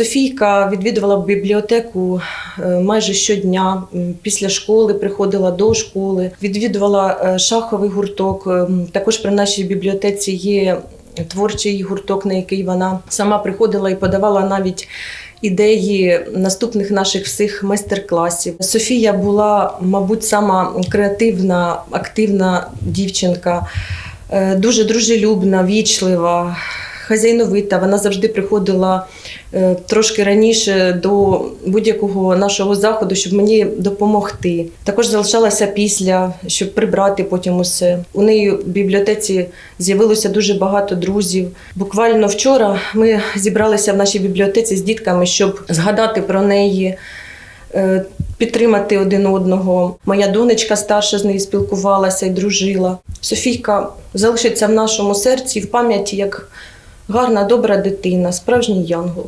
Софійка відвідувала бібліотеку е, майже щодня. Після школи приходила до школи, відвідувала е, шаховий гурток. Ем, Також при нашій бібліотеці є творчий гурток, на який вона сама приходила і подавала навіть. Ідеї наступних наших всіх майстер-класів. Софія була, мабуть, сама креативна, активна дівчинка, е, дуже дружелюбна, вічлива, хазяйновита. Вона завжди приходила е, трошки раніше до будь-якого нашого заходу, щоб мені допомогти. Також залишалася після, щоб прибрати потім усе. У неї в бібліотеці з'явилося дуже багато друзів. Буквально вчора ми зібралися в нашій бібліотеці з дітками, щоб згадати про неї. е, Підтримати один одного. Моя донечка старша з нею спілкувалася і дружила. Софійка залишиться в нашому серці і в пам'яті як гарна, добра дитина, справжній янгол.